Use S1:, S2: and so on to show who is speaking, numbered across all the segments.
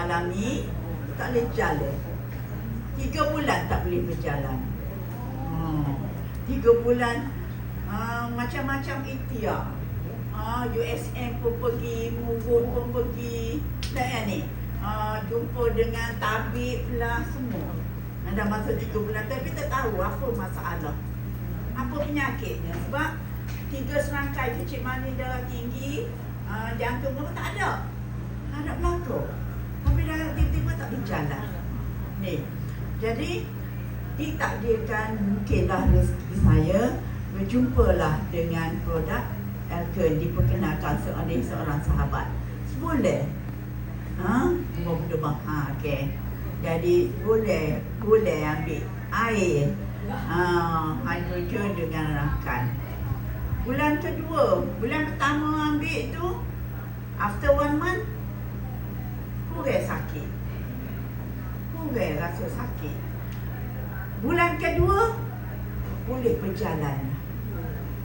S1: alami tak boleh jalan. Tiga bulan tak boleh berjalan. Hmm. Tiga bulan uh, macam-macam ikhtiar. Uh, USM pun pergi, Mugun pun pergi. Tak ni? Uh, jumpa dengan tabib lah semua. Ada masa tiga bulan tapi tak tahu apa masalah. Apa penyakitnya. Sebab tiga serangkai kecil manis darah tinggi, uh, jantung pun tak ada. Tak ada belakang. Dah tiba-tiba tak berjalan. Ni. Jadi ditakdirkan mungkinlah rezeki saya berjumpalah dengan produk Alken diperkenalkan oleh seorang sahabat. Boleh. Ha? Mudah ha, okey. Jadi boleh boleh ambil air ha, hidrogen dengan rakan. Bulan kedua, bulan pertama ambil tu after one month kurang sakit. Kurang rasa sakit. Bulan kedua boleh berjalan.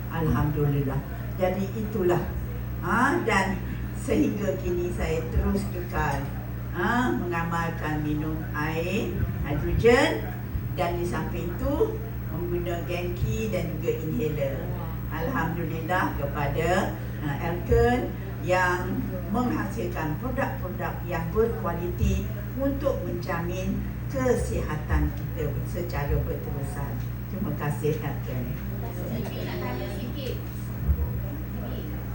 S1: Alhamdulillah. Jadi itulah. Ha, dan sehingga kini saya terus kekal ha, mengamalkan minum air hidrogen dan di samping itu mengguna genki dan juga inhaler. Alhamdulillah kepada uh, Elken yang menghasilkan produk-produk yang berkualiti untuk menjamin kesihatan kita secara berterusan. Terima kasih Elken.
S2: Cibi nak tanya sikit.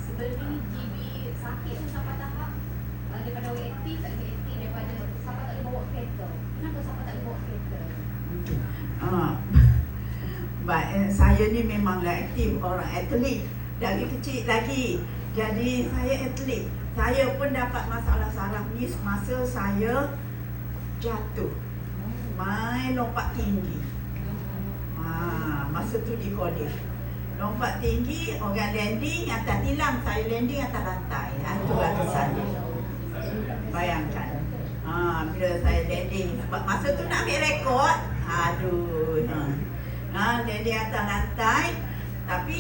S2: Sebelum ni Cibi sakit tu sampai tahap daripada aktif tak boleh aktif daripada sampai tak boleh bawa kereta. Kenapa sampai tak boleh bawa kereta?
S1: Ah. Baik, eh, saya ni memanglah aktif orang atlet dari kecil lagi. Jadi saya atlet. Saya pun dapat masalah saraf ni semasa saya jatuh. Main lompat tinggi. Ha, masa tu di college. Lompat tinggi, orang landing atas tilam, saya landing atas lantai. Ha, itulah kesan dia. Bayangkan. Ha, bila saya landing, sebab masa tu nak ambil rekod. Aduh. Ha. Ha, landing atas lantai. Tapi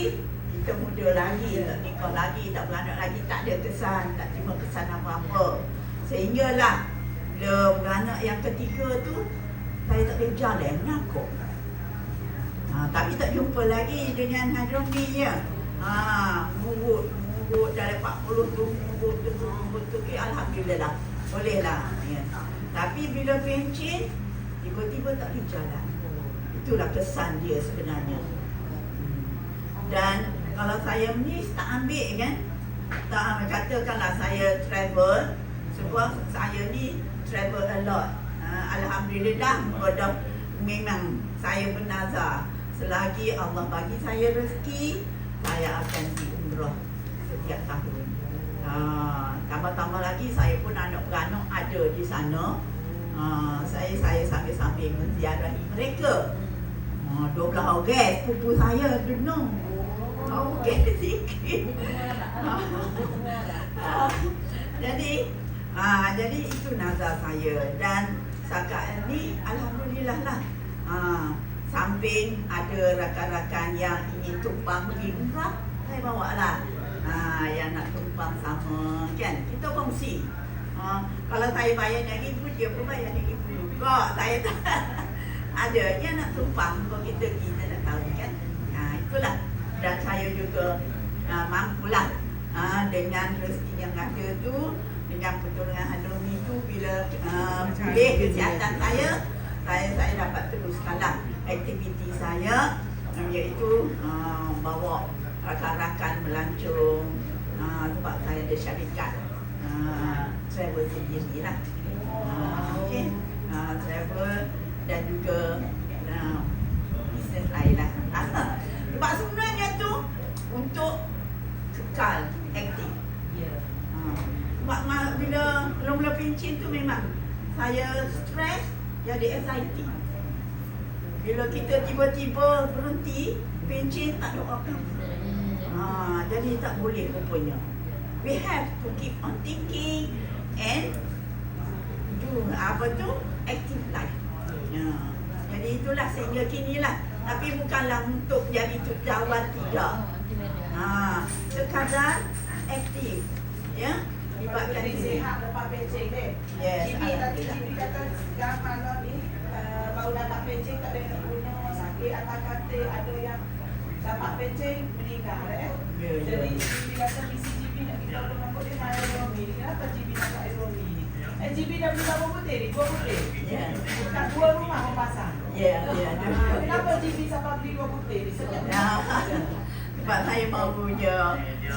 S1: muda lagi, tak nikah lagi, tak beranak lagi, tak ada kesan, tak terima kesan apa-apa. Sehinggalah bila beranak yang ketiga tu, saya tak boleh jalan, menakut. Ha, tapi tak jumpa lagi dengan Hadromi ya. Ha, murut, murut dah 40 tu, murut tu, murut tu. Eh, Alhamdulillah. Boleh lah. Ya. Tapi bila pencin, tiba-tiba tak boleh jalan. Itulah kesan dia sebenarnya. Hmm. Dan kalau saya ni tak ambil kan, tak katakanlah saya travel, sebab saya ni travel a lot. Ha, Alhamdulillah, bodoh memang saya bernazar selagi Allah bagi saya rezeki saya akan pergi umrah setiap tahun. Ha, tambah-tambah lagi saya pun anak beranak ada di sana. Ha, saya saya sambil-sambil menziarahi mereka. Ha, 12 Ogos pupu saya dengar. Sikit. Ha, jadi ha, jadi itu nazar saya dan setakat ini alhamdulillah lah. Ha, samping ada rakan-rakan yang ingin tumpang pergi umrah, saya bawa lah. Ha, yang nak tumpang sama kan. Kita kongsi. Ha, kalau saya bayar yang ribu, dia pun bayar yang ribu juga. Saya tak ada yang nak tumpang kalau kita kita nak tahu kan. Dan saya juga ha, mampulah ha, dengan rezeki yang ada tu dengan pertolongan Handomi tu bila uh, pulih kesihatan saya saya saya dapat teruskanlah aktiviti saya uh, iaitu uh, bawa rakan-rakan melancong uh, sebab saya ada syarikat uh, travel sendiri lah uh, okay. uh, travel dan juga uh, bisnes lain lah sebab sebenarnya tu untuk kekal aktif uh, Mak mak bila mula-mula pencin tu memang saya stres jadi anxiety. Bila kita tiba-tiba berhenti, pencin tak ada apa. Ha, jadi tak boleh rupanya. We have to keep on thinking and do apa tu active life. Ya. Jadi itulah sehingga kini lah. Tapi bukanlah untuk jadi tujuan tidak. Ha, sekadar aktif. Ya
S3: Jadi
S1: diri.
S3: sihat lepas pencing ni.
S1: Yes,
S3: GB tadi. GB kata sekarang malam ni uh, baru dapat pencing tak ada yang nak sakit atau kata ada yang dapat pencing meninggal eh.
S1: Ya, ya.
S3: Jadi GB kata misi nak kita pun nombor dia nak aeromi ni. Kenapa GB kat aeromi ni? Eh GB dah beli berapa putih? Dua putih.
S1: Ya.
S3: Kat dua rumah orang pasang.
S1: Ya, ya.
S3: Ah, Kenapa GB sampai beli dua putih? Sebab
S1: Ya. Sebab saya baru je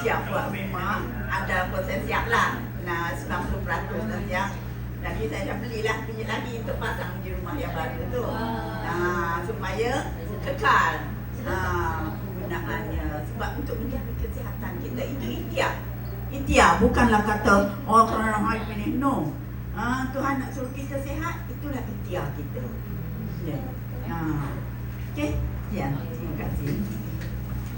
S1: siap buat rumah. Ada proses siap lah. Nah 90% dah siap. Jadi saya dah belilah biji lagi untuk pasang di rumah yang baru tu. Nah supaya kekal. Nah penggunaannya. Sebab untuk menjaga kesihatan kita itu ikhtiar Ikhtiar bukanlah kata Oh kerana hari ini No. Ah, Tuhan nak suruh kita sihat Itulah ikhtiar kita Ya. Ah. Okey, sekian. Terima kasih.